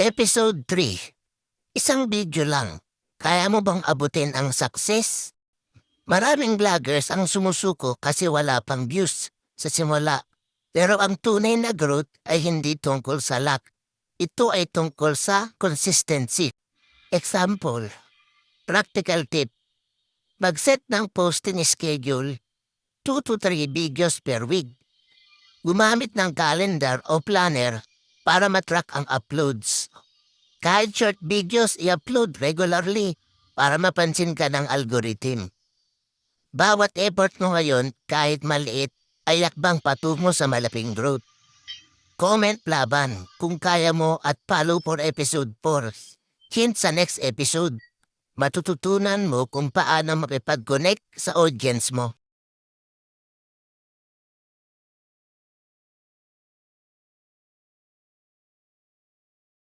Episode 3 Isang video lang. Kaya mo bang abutin ang success? Maraming vloggers ang sumusuko kasi wala pang views sa simula. Pero ang tunay na growth ay hindi tungkol sa luck. Ito ay tungkol sa consistency. Example, practical tip. Mag-set ng posting schedule 2 to 3 videos per week. Gumamit ng calendar o planner para matrack ang uploads. Kahit short videos, i-upload regularly para mapansin ka ng algorithm. Bawat effort mo ngayon, kahit maliit, ay yakbang patungo sa malaping growth. Comment laban kung kaya mo at follow for episode 4. Hint sa next episode. Matututunan mo kung paano makipag-connect sa audience mo.